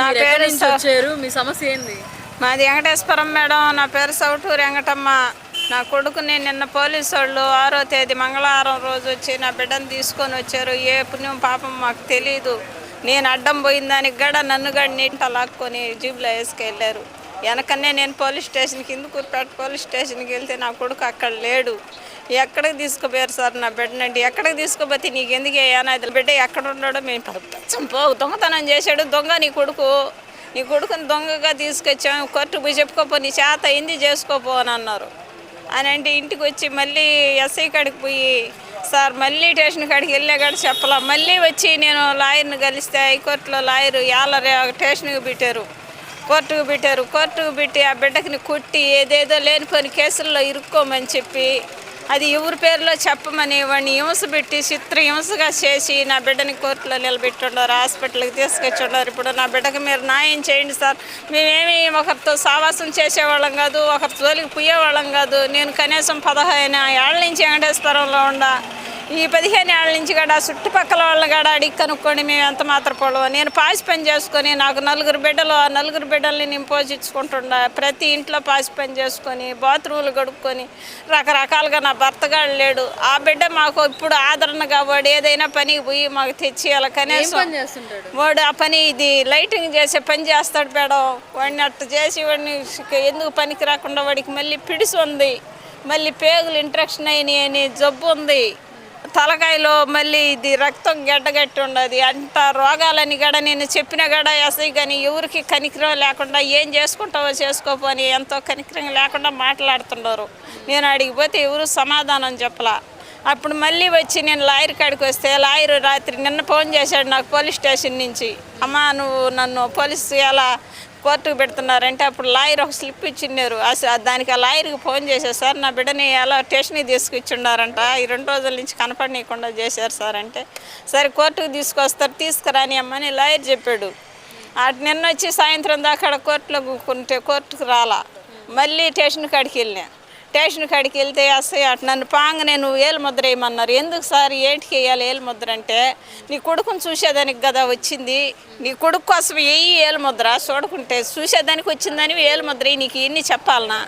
నా పేరు వచ్చారు? మీ సమస్య ఏంది? మాది వెంకటేశ్వరం మేడం. నా పేరు సౌటూరు వెంకటమ్మ. నా కొడుకుని నిన్న పోలీసు వాళ్ళు ఆరో తేదీ మంగళవారం రోజు వచ్చి నా బిడ్డను తీసుకొని వచ్చారు. ఏ పుణ్యం పాపం మాకు తెలియదు నేను అడ్డం పోయిన దానికి కూడా నన్ను కూడా నీట లాక్కొని జీబులో వేసుకెళ్ళారు. వెనకనే నేను పోలీస్ స్టేషన్కి ఇందుకూరుపేట పోలీస్ స్టేషన్కి వెళ్తే నా కొడుకు అక్కడ లేడు. ఎక్కడికి తీసుకుపోయారు సార్ నా బిడ్డనండి? ఎక్కడికి తీసుకుపోతే నీకు ఎందుకు ఏనాది బిడ్డ ఎక్కడ ఉన్నాడో మేము పచ్చం పో దొంగతనం చేశాడు. దొంగ నీ కొడుకు. నీ కొడుకుని దొంగగా తీసుకొచ్చాము కోర్టు పోయి చెప్పుకోపో నీ చేత అయింది చేసుకోపో అని అన్నారు. అని అంటే ఇంటికి వచ్చి మళ్ళీ ఎస్ఐ కాడికి పోయి సార్ మళ్ళీ స్టేషన్ కాడికి వెళ్ళే కాడ చెప్పలా. మళ్ళీ వచ్చి నేను లాయర్ని కలిస్తే హైకోర్టులో లాయర్ యాల స్టేషన్కి పెట్టారు. కోర్టుకు పెట్టారు. కోర్టుకు పెట్టి ఆ బిడ్డకిని కొట్టి ఏదేదో లేనిపోని కేసుల్లో ఇరుక్కోమని చెప్పి అది ఎవరి పేరులో చెప్పమని వాడిని హింస పెట్టి చిత్ర హింసగా చేసి నా బిడ్డని కోర్టులో నిలబెట్టుండారు హాస్పిటల్కి తీసుకొచ్చిండారు. ఇప్పుడు నా బిడ్డకి మీరు న్యాయం చేయండి సార్. మేమేమి ఒకరితో సావాసం చేసేవాళ్ళం కాదు ఒకరి తోలికి పోయేవాళ్ళం కాదు. నేను కనీసం పదహైదు ఏళ్ళ నుంచి వెంకటేశ్వరంలో ఉండా. ఈ పదిహేను ఏళ్ళ నుంచి కూడా చుట్టుపక్కల వాళ్ళని కూడా అడిగి కనుక్కొని మేము ఎంత మాత్రం పొడవు నేను పాసి పని చేసుకొని నాకు నలుగురు బిడ్డలు ఆ నలుగురు బిడ్డల్ని నేను పోషించుకుంటుండా. ప్రతి ఇంట్లో పాసి పని చేసుకొని బాత్రూములు గడుపుకొని రకరకాలుగా నా భర్తగాడు లేడు. ఆ బిడ్డ మాకు ఇప్పుడు ఆదరణగా వాడు ఏదైనా పనికి పోయి మాకు తెచ్చి అలా కనీసం. వాడు ఆ పని ఇది లైటింగ్ చేసే పని చేస్తాడు మేడం. వాడిని అట్టు చేసి వాడిని ఎందుకు పనికి రాకుండా వాడికి మళ్ళీ పిడిసి ఉంది. మళ్ళీ పేగులు ఇంట్రెక్షన్ అయినాయి అని జబ్బు ఉంది. తలకాయలో మళ్ళీ ఇది రక్తం గడ్డగట్టి ఉండదు అంత రోగాలని గడ నేను చెప్పిన గడ ఎస్ఐ కానీ ఎవరికి కనికరం లేకుండా ఏం చేసుకుంటావో చేసుకోపోని ఎంతో కనికరం లేకుండా మాట్లాడుతుండరు. నేను అడిగిపోతే ఎవరు సమాధానం చెప్పలా. అప్పుడు మళ్ళీ వచ్చి నేను లాయర్ కాడికి వస్తే లాయర్ రాత్రి నిన్న ఫోన్ చేశాడు నాకు పోలీస్ స్టేషన్ నుంచి. అమ్మా నువ్వు నన్ను పోలీస్ ఎలా కోర్టుకు పెడుతున్నారంటే అప్పుడు లాయర్ ఒక స్లిప్ ఇచ్చిన్నారు దానికి ఆ లాయర్కి ఫోన్ చేశారు సార్ నా బిడ్డని ఎలా స్టేషన్కి తీసుకొచ్చున్నారంట ఈ రెండు రోజుల నుంచి కనపడనీయకుండా చేశారు సార్ అంటే. సరే కోర్టుకు తీసుకొస్తారు తీసుకురాని అమ్మని లాయర్ చెప్పాడు. అటు నిన్న వచ్చి సాయంత్రం దాకా కోర్టులో కూకుంటే కోర్టుకు రాలా. మళ్ళీ స్టేషన్ కాడికి వెళ్ళినా. స్టేషన్ కాడికి వెళ్తే అసలు అటు నన్ను పాంగనే నువ్వు ఏలు ముద్ర వేయమన్నారు ఎందుకు సార్ ఏంటికి వేయాలి ఏలు ముద్ర అంటే? నీ కొడుకుని చూసేదానికి కదా వచ్చింది. నీ కొడుకు కోసం ఏ ఏలు ముద్ర? చూడకుంటే చూసేదానికి వచ్చిందని ఏలు ముద్ర నీకు ఎన్ని చెప్పాలనా?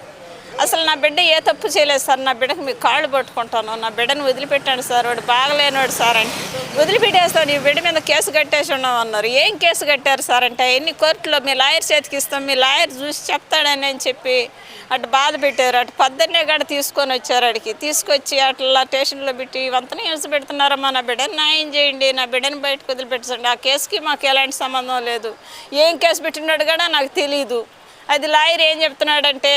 అసలు నా బిడ్డ ఏ తప్పు చేయలేదు సార్. నా బిడ్డకు మీకు కాళ్ళు పట్టుకుంటాను. నా బిడ్డను వదిలిపెట్టాను సార్. వాడు బాగలేనివాడు సార్ అని. వదిలిపెట్టేస్తాను నీ బిడ్డ మీద కేసు కట్టేసి ఉన్నాం అన్నారు. ఏం కేసు కట్టారు సార్ అంటే ఎన్ని కోర్టులో మీ లాయర్ చేతికి ఇస్తాం మీ లాయర్ చూసి చెప్తాడని అని చెప్పి అటు బాధ పెట్టారు. అటు పొద్దున్నే గడ తీసుకొని వచ్చారు అడికి తీసుకొచ్చి అట్లా స్టేషన్లో పెట్టి ఇవంతా హింస పెడుతున్నారమ్మా నా బిడ్డని న్యాయం చేయండి. నా బిడ్డని బయటకు వదిలిపెట్టండి ఆ కేసుకి మాకు ఎలాంటి సంబంధం లేదు. ఏం కేసు పెట్టినాడు కూడా నాకు తెలియదు అది లాయర్ ఏం చెప్తున్నాడంటే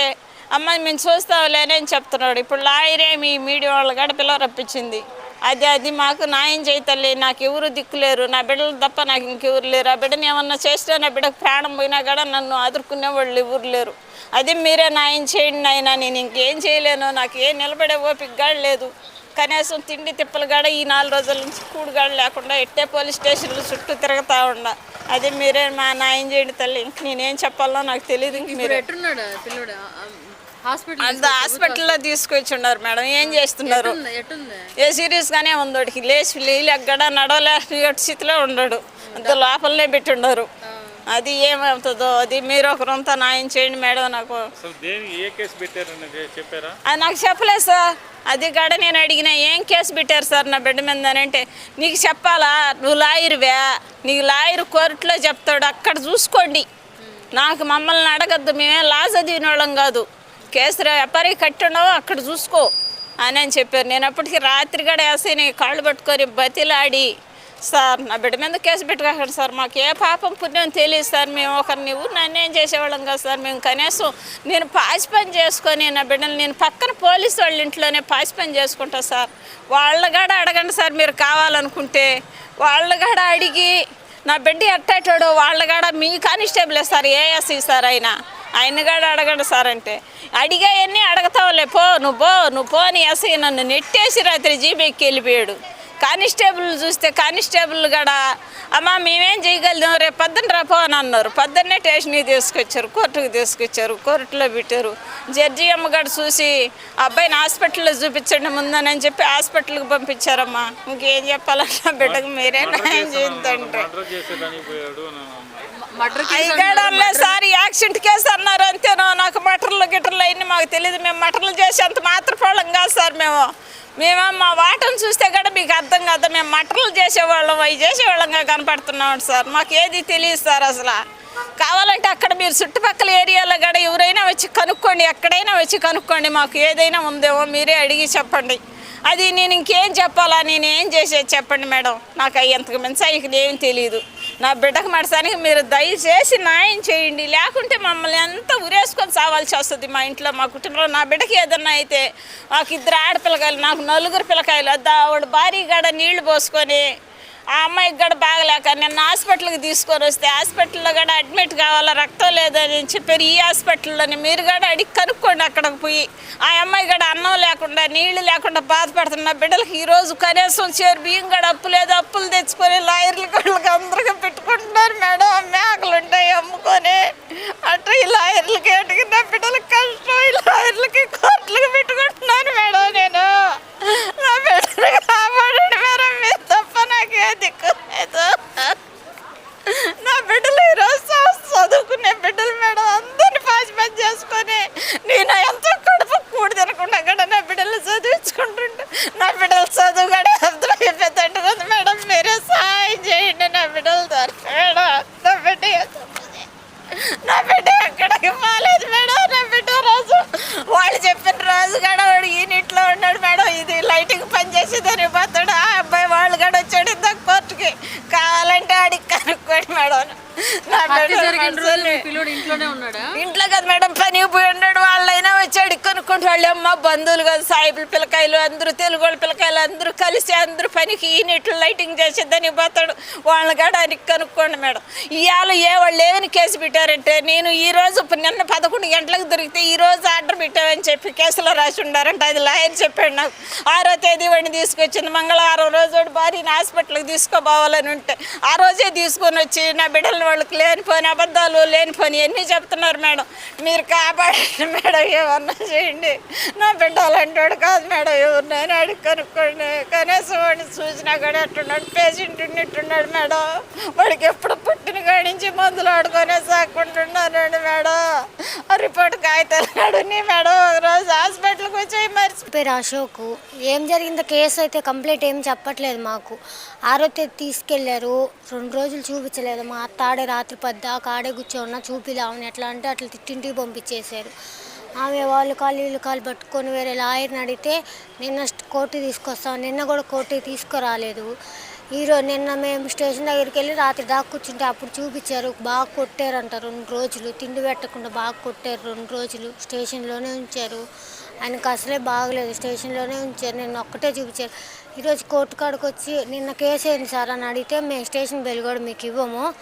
అమ్మాయి మేము చూస్తావులేనే అని చెప్తున్నాడు. ఇప్పుడు లాయరే మీ మీడియా వాళ్ళు కూడా పిల్ల రప్పించింది అది అది మాకు న్యాయం చేయతల్లి నాకు ఎవరు దిక్కులేరు నా బిడ్డలు తప్ప నాకు ఇంకెవరు లేరు. ఆ బిడ్డని ఏమన్నా చేస్తే నా బిడ్డకు ప్రాణం పోయినా కూడా నన్ను ఆదుకునే వాళ్ళు ఎవరు లేరు. అది మీరే న్యాయం చేయండి నాయనా. నేను ఇంకేం చేయలేను. నాకు ఏం నిలబడే ఓపిక లేదు. కనీసం తిండి తిప్పలు కాడ ఈ నాలుగు రోజుల నుంచి కూడుగాడు లేకుండా ఎట్టే పోలీస్ స్టేషన్లు చుట్టూ తిరుగుతూ ఉండ. అది మీరే మా న్యాయం చేయండి తల్లి. ఇంక నేనేం చెప్పాలో నాకు తెలియదు ఇంక మీరు. ఎట్టున్నాడు పిల్లడు? అంత హాస్పిటల్లో తీసుకొచ్చి ఉన్నారు మేడం. ఏం చేస్తున్నారు? ఏ సీరియస్గానే ఉంది వాడికి. లేచి లేలి ఎక్కడ నడవలేని స్థితిలో ఉండడు. అంత లోపలనే పెట్టి ఉండరు అది ఏమవుతుందో అది మీరు ఒకరంతా న్యాయం చేయండి మేడం నాకు. అది నాకు చెప్పలేదు సార్. అది కాడ నేను అడిగిన ఏం కేసు పెట్టారు సార్ నా బిడ్డ మీద అని అంటే నీకు చెప్పాలా? నువ్వు లాయర్వే. నీకు లాయర్ కోర్టులో చెప్తాడు. అక్కడ చూసుకోండి. నాకు మమ్మల్ని అడగద్దు. మేమే లా చదివిన వాళ్ళం కాదు. కేసు వ్యాపారి కట్టి ఉండవు అక్కడ చూసుకో అని అని చెప్పారు. నేను అప్పటికి రాత్రి కూడా వేసి కాళ్ళు పట్టుకొని బతిలాడి సార్ నా బిడ్డ మీద కేసు పెట్టుకోకండి సార్. మాకు ఏ పాపం పుణ్యం తెలియదు సార్. మేము ఒకరిని ఊరు అన్యాయం చేసేవాళ్ళం కదా సార్. మేము కనీసం నేను పాసి పని చేసుకొని నా బిడ్డలు నేను పక్కన పోలీసు వాళ్ళ ఇంట్లోనే పాసి పని చేసుకుంటా సార్. వాళ్ళ కాడ అడగండి సార్ మీరు కావాలనుకుంటే. వాళ్ళ కాడ అడిగి నా బిడ్డ ఎట్టాటాడో వాళ్ళ కాడ మీ కానిస్టేబులే సార్ ఏఎస్ఈ సార్ అయినా. ఆయన కాడ అడగండి సార్ అంటే. అడిగాయన్నీ అడగతావులే పో నువ్వు పో నువ్వు పో అని ఎస్ఐ నన్ను నెట్టేసి రాత్రి జీబీకి వెళ్ళిపోయాడు. కానిస్టేబుల్ చూస్తే కానిస్టేబుల్ కూడా అమ్మ మేమేం చేయగలుగుతాం రేపు పొద్దున్న రా పో అని అన్నారు. పొద్దున్నే స్టేషన్కి తీసుకొచ్చారు కోర్టుకు తీసుకొచ్చారు కోర్టులో పెట్టారు. జడ్జి అమ్మ గడ చూసి అబ్బాయిని హాస్పిటల్లో చూపించండి ముందని చెప్పి హాస్పిటల్కి పంపించారమ్మా. ఇంకేం చెప్పాలన్నా బిడ్డకు మీరే న్యాయం చేద్దంటే గడవలే సార్ యాక్సిడెంట్ కేసు అన్నారు అంతేనో? నాకు మటర్లు గిటర్లు అన్నీ మాకు తెలియదు మేము మటర్లు చేసేంత మాత్రపోవడం కాదు సార్ మేము. మేము మా వాటను చూస్తే కూడా మీకు అర్థం కాదు. మేము మటర్లు చేసేవాళ్ళం అవి చేసేవాళ్ళంగా కనపడుతున్నాం సార్. మాకు ఏది తెలియదు సార్ అసలు. కావాలంటే అక్కడ మీరు చుట్టుపక్కల ఏరియాలో కూడా ఎవరైనా వచ్చి కనుక్కోండి ఎక్కడైనా వచ్చి కనుక్కోండి మాకు ఏదైనా ఉందేమో మీరే అడిగి చెప్పండి. అది నేను ఇంకేం చెప్పాలా? నేను ఏం చేసేది చెప్పండి మేడం. నాకు అవి ఎంతకు మించి అవి ఏం తెలియదు నా బిడ్డకు మడసానికి మీరు దయచేసి న్యాయం చేయండి. లేకుంటే మమ్మల్ని అంతా ఉరేసుకొని సావాల్సి వస్తుంది మా ఇంట్లో మా కుటుంబంలో. నా బిడ్డకి ఏదన్నా అయితే మాకు ఇద్దరు ఆడపిల్లకాయలు నాకు నలుగురు పిల్లకాయలు అద్దా ఆవిడ భారీ గడ నీళ్ళు పోసుకొని ఆ అమ్మాయికి కూడా బాగలేక నిన్న హాస్పిటల్కి తీసుకొని వస్తే హాస్పిటల్లో కూడా అడ్మిట్ కావాలా రక్తం లేదని చెప్పారు. ఈ హాస్పిటల్లోని మీరు కూడా అడిగి కనుక్కోండి అక్కడికి పోయి. ఆ అమ్మాయి కూడా అన్నం లేకుండా నీళ్ళు లేకుండా బాధపడుతున్న బిడ్డలకి ఈరోజు కనీసం చేరు బియ్యం కూడా అప్పు లేదు అప్పులు తెచ్చుకొని లాయర్లు కూడా అందరికీ పెట్టుకుంటున్నారు మేడం మేకలు ఉంటాయి అమ్ముకొని అట్లా ఈ లాయర్లకి అడిగి నా బిడ్డలకి కష్టం ఈ లాయర్లకి కోర్టులకి పెట్టుకుంటున్నాను మేడం నేను నా బిడ్డలు కాపాడండి మేడం మీరు తప్ప నాకు ఏ దిక్కు లేదు నా బిడ్డలు ఈరోజు చ- చదువుకునే బిడ్డలు మేడం అందరిని పాసి పని చేసుకొని నేను ఎంత కడుపు కూడి తినకుండా కూడా నా బిడ్డలు చదివించుకుంటుంటే నా బిడ్డలు చదువు కూడా అర్థమైపోతుంది మేడం మీరే సహాయం చేయండి నా బిడ్డల ద్వారా. మేడం నా బిడ్డ నా బిడ్డ ఎక్కడికి పోలేదు మేడం నా బిడ్డ రాజు. వాళ్ళు చెప్పిన రాజు కూడా వాడు యూనిట్లో ఉన్నాడు మేడం ఇది లైటింగ్ పని చేసేదని పోతాడు ఆ అబ్బాయి వాళ్ళు కూడా వచ్చాడు ఇంత కోర్టుకి కావాలంటే ఆడికి కనుక్కోండి మేడం నా హత్య బిడ్డ జరిగిన రోజు మీ మనసుని- పిల్లోడు ఇంట్లోనే ఉన్నాడా? ఇంట్లో కదా మేడం పని పోయి ఉన్నాడు వాళ్ళైనా వచ్చాడు. కొనుక్కుంటూ వాళ్ళేమ్మా అమ్మ బంధువులు కాదు సాయిబుల పిల్లకాయలు అందరూ తెలుగు వాళ్ళ పిల్లకాయలు అందరూ కలిసి అందరూ పనికి ఈ లైటింగ్ చేసేద్దని పోతాడు వాళ్ళని కూడా అని కనుక్కోండి మేడం. ఇవాళ ఏ వాళ్ళు ఏమని కేసు పెట్టారంటే నేను ఈరోజు నిన్న పదకొండు గంటలకు దొరికితే ఈ రోజు ఆర్డర్ పెట్టామని చెప్పి కేసులో రాసి ఉండారంట. అది లాయర్ చెప్పాడు నాకు. ఆరో తేదీ వాడిని తీసుకొచ్చింది. మంగళవారం రోజు వాడు భార్యని హాస్పిటల్కి తీసుకోబోవాలని ఉంటే ఆ రోజే తీసుకొని వచ్చి నా బిడ్డలు వాళ్ళకి లేనిపోని అబద్ధాలు లేనిపోని ఎన్ని చెప్తున్నారు మేడం. మీరు కాపాడండి మేడం ఏమన్నా చేయండి. నా బిడ్డ అలాంటి వాడు కాదు మేడం ఎవరినైనా అడిగి కనుక్కోండి. కనీసం వాడిని చూసినా కూడా ఎట్టున్నాడు పేషెంట్ ఉన్నట్టున్నాడు మేడం. వాడికి ఎప్పుడు పుట్టిన కాడించి మందులు ఆడుకొనే సాకుంటున్నానండి మేడం. ఆ రిపోర్ట్ కాగితాలు నీ మేడం. ఒకరోజు హాస్పిటల్కి వచ్చి మర్చిపోయారు అశోక్ ఏం జరిగిందో కేసు అయితే కంప్లీట్ ఏం చెప్పట్లేదు మాకు. ఆరో తేదీ తీసుకెళ్ళారు రెండు రోజులు చూపించలేదు. మా అత్త ఆడే రాత్రి పద్దాక ఆడే కూర్చోన్నా చూపిదామని ఎట్లా అంటే అట్లా తిట్టింటికి పంపించేశారు. ఆమె వాళ్ళు కాళ్ళు వీళ్ళు కాలు పట్టుకొని వేరే లాయర్ని అడిగితే నిన్న కోర్టు తీసుకొస్తాం నిన్న కూడా కోర్టు తీసుకురాలేదు. ఈరోజు నిన్న మేము స్టేషన్ దగ్గరికి వెళ్ళి రాత్రి దాకా కూర్చుంటే అప్పుడు చూపించారు బాగా కొట్టారంట రెండు రోజులు. తిండి పెట్టకుండా బాగా కొట్టారు రెండు రోజులు స్టేషన్లోనే ఉంచారు. ఆయనకు అసలే బాగలేదు స్టేషన్లోనే ఉంచారు. నిన్న ఒక్కటే చూపించారు. ఈరోజు కోర్టు కాడికి వచ్చి నిన్న కేసు అయింది సార్ అని అడిగితే మేము స్టేషన్ బెల్ కూడా మీకు ఇవ్వము.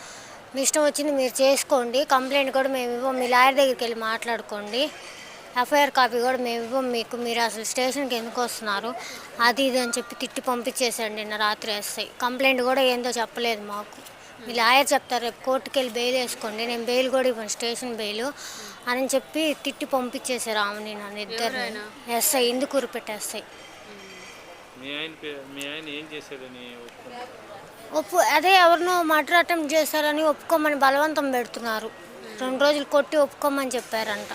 మీ ఇష్టం వచ్చింది మీరు చేసుకోండి. కంప్లైంట్ కూడా మేము ఇవ్వము. మీ లాయర్ దగ్గరికి వెళ్ళి మాట్లాడుకోండి. ఎఫ్ఐఆర్ కాపీ కూడా మేము ఇవ్వం మీకు మీరు అసలు స్టేషన్కి ఎందుకు వస్తున్నారు? అది ఇది అని చెప్పి తిట్టి పంపించేసాడు నిన్న రాత్రి ఎస్ఐ. కంప్లైంట్ కూడా ఏందో చెప్పలేదు మాకు. మీ లాయర్ చెప్తారు రేపు కోర్టుకి వెళ్ళి బెయిల్ వేసుకోండి నేను బెయిల్ కూడా ఇవ్వను స్టేషన్ బెయిల్ అని చెప్పి తిట్టి పంపించేశారు ఆమెని నన్ను ఇద్దరు ఎస్ఐ ఇందుకూరు పెట్టేస్తాయి మీ ఆయన పే- మీ ఆయన ఏం చేశాడని ఒప్పుకున్నారు ఒప్పు అదే ఎవరినో మర్డర్ అటెంప్ట్ చేశారని ఒప్పుకోమని బలవంతం పెడుతున్నారు. రెండు రోజులు కొట్టి ఒప్పుకోమని చెప్పారంట.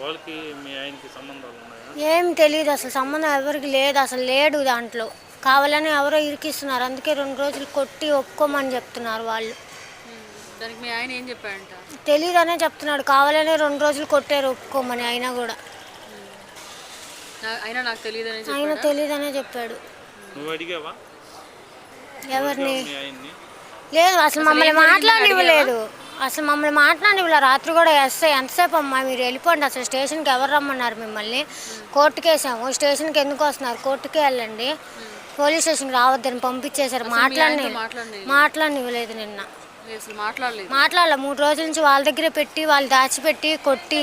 వాళ్ళకి మీ ఆయనకి సంబంధాలు ఉన్నాయా? ఏం తెలియదు అసలు సంబంధం ఎవరికి లేదు అసలు లేడు దాంట్లో. కావాలని ఎవరో ఇరికిస్తున్నారు అందుకే రెండు రోజులు కొట్టి ఒప్పుకోమని చెప్తున్నారు వాళ్ళు. దానికి మీ ఆయన ఏం చెప్పాడంట? తెలియదనే చెప్తున్నాడు కావాలనే రెండు రోజులు కొట్టారు ఒప్పుకోమని అయినా కూడా. నా- అయినా నాకు తెలియదని ఆయన చెప్పాడా తెలియదనే చెప్పాడు. నువ్వు అడిగావా? ఎవరిని? మీ ఆయన్ని? లేదు అసలు మమ్మల్ని మాట్లాడివ్వలేదు అసలు మమ్మల్ని మాట్లాడివ్వలేదు రాత్రి కూడా ఎస్ఐ ఎంతసేపు అమ్మా మీరు వెళ్ళిపోండి అసలు స్టేషన్కి ఎవరు రమ్మన్నారు మిమ్మల్ని? కోర్టుకి వేసాము. స్టేషన్కి ఎందుకు వస్తున్నారు? కోర్టుకే వెళ్ళండి. పోలీస్ స్టేషన్కి రావద్దని పంపించేశారు. మాట్లాడి మాట్లాడని మాట్లాడివ్వలేదు నిన్న. మాట్లాడాల. మూడు రోజుల నుంచి వాళ్ళ దగ్గరే పెట్టి వాళ్ళు దాచిపెట్టి కొట్టి.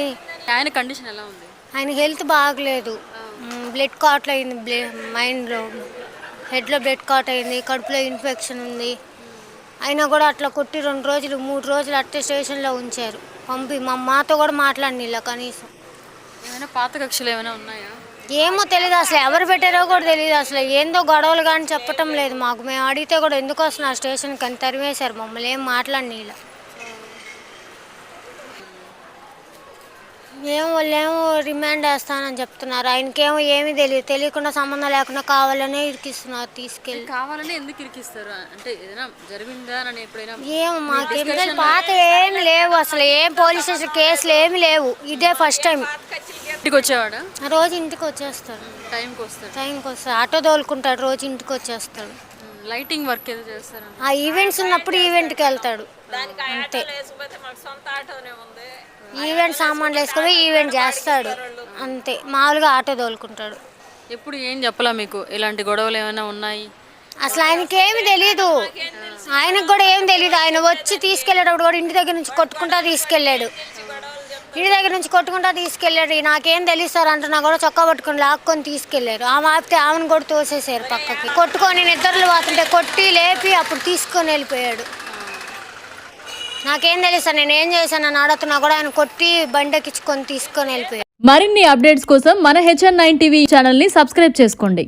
ఆయన కండిషన్ ఎలా ఉంది? ఆయన హెల్త్ బాగలేదు. బ్లడ్ కాట్ అయింది. బ్లే మైండ్లో హెడ్లో బ్లడ్ కాట్ అయింది. కడుపులో ఇన్ఫెక్షన్ ఉంది. అయినా కూడా అట్లా కొట్టి రెండు రోజులు మూడు రోజులు అట్టే స్టేషన్లో ఉంచారు. పంపి మా మాతో కూడా మాట్లాడినిలా కనీసం. ఏమైనా పాత కక్షలు ఏమైనా ఉన్నాయా? ఏమో తెలియదు అసలు ఎవరు పెట్టారో కూడా తెలియదు అసలు. ఏందో గొడవలు కానీ చెప్పటం లేదు మాకు. మేము అడిగితే కూడా ఎందుకు వస్తున్నారు? స్టేషన్కి అని తరివేశారు మమ్మల్ని. ఏం మాట్లాడినిలా. ఏమో వాళ్ళేమో రిమాండ్ వేస్తానని చెప్తున్నారు. ఆయనకేమో ఏమీ తెలియదు తెలియకుండా సంబంధం లేకుండా కావాలనే ఇరికిస్తున్నారు తీసుకెళ్ళి. కావాలని ఎందుకు ఇరికిస్తారు? అంటే ఏదైనా జరిగిందా అని ఎప్పుడైనా ఏమో మాకేం తెలియదు. పాత ఏమి లేవు అసలు. ఏం పోలీస్ స్టేషన్ కేసులు ఏమి లేవు. ఇదే ఫస్ట్ టైం ఇంటికి వచ్చేవాడా? రోజు ఇంటికి వచ్చేస్తాడు. టైంకి వస్తాడు. టైంకి వస్తాడు. ఆటో తోలుకుంటాడు రోజు ఇంటికి వచ్చేస్తాడు. లైటింగ్ వర్క్ ఏదో చేస్తారా ఆ ఈవెంట్స్ ఉన్నప్పుడు ఈవెంట్కి వెళ్తాడు. దానికి ఆ ఆటోలో వేసుకుపోతే మాకు సొంత ఆటోనే ఉంది. ఈవెంట్ సామాన్లు వేసుకొని ఈవెంట్ చేస్తాడు. అంతే. మామూలుగా ఆటో తోలుకుంటాడు. ఎప్పుడు ఏం చెప్పలా మీకు? ఇలాంటి గొడవలు ఏమైనా ఉన్నాయి? అసలు ఆయనకి ఏమి తెలీదు. ఆయనకు కూడా ఏం తెలియదు ఆయన వచ్చి తీసుకెళ్ళేటప్పుడు కూడా ఇంటి దగ్గర నుంచి కొట్టుకుంటా తీసుకెళ్ళాడు. ఇంటి దగ్గర నుంచి కొట్టుకుంటా తీసుకెళ్ళాడు. నాకేం తెలియదు సార్ అంటున్నా. కూడా చొక్కా పట్టుకొని లాక్కొని తీసుకెళ్ళారు ఆమె ఆపితే ఆమెను కూడా తోసేసారు పక్కకి. కొట్టుకొని నిద్రలు పోతుంటే కొట్టి లేపి అప్పుడు తీసుకొని వెళ్ళిపోయాడు. నాకేం తెలుసు నేను ఏం చేశాను అని అడుగుతున్నా కూడా ఆయన కొట్టి బండెక్కించుకొని తీసుకొని వెళ్ళిపోయాడు. మరిన్ని అప్డేట్స్ కోసం మన హెచ్ఎన్ నైన్ టీవీ ఛానల్ని సబ్స్క్రైబ్ చేసుకోండి.